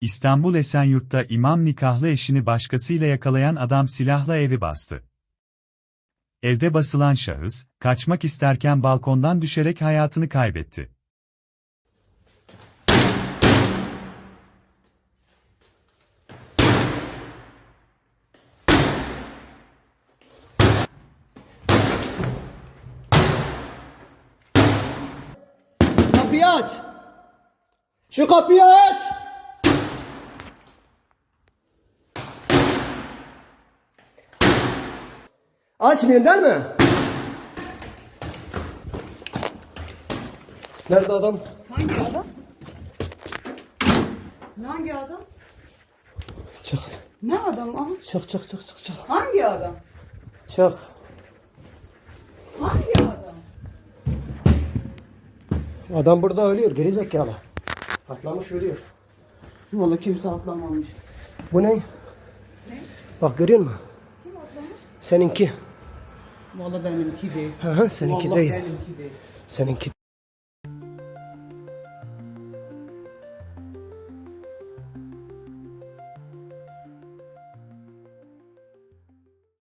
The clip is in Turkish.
İstanbul Esenyurt'ta imam nikahlı eşini başkasıyla yakalayan adam silahla evi bastı. Evde basılan şahıs, kaçmak isterken balkondan düşerek hayatını kaybetti. Kapıyı aç. Şu kapıyı aç. Açmıyorsun değil mi? Nerede adam? Hangi adam? Hangi adam? Çık. Ne adam aha? Çık çık çık çık çık. Hangi adam? Çık. Hangi adam? Adam burada ölüyor geri zekalı. Atlamış ölüyor. Vallahi kimse atlamamış. Bu ne? Ne? Bak görüyor musun? Kim atlamış? Seninki. Vallahi benimki değil. Hı hı seninki Vallahi değil. benimki değil. Seninki.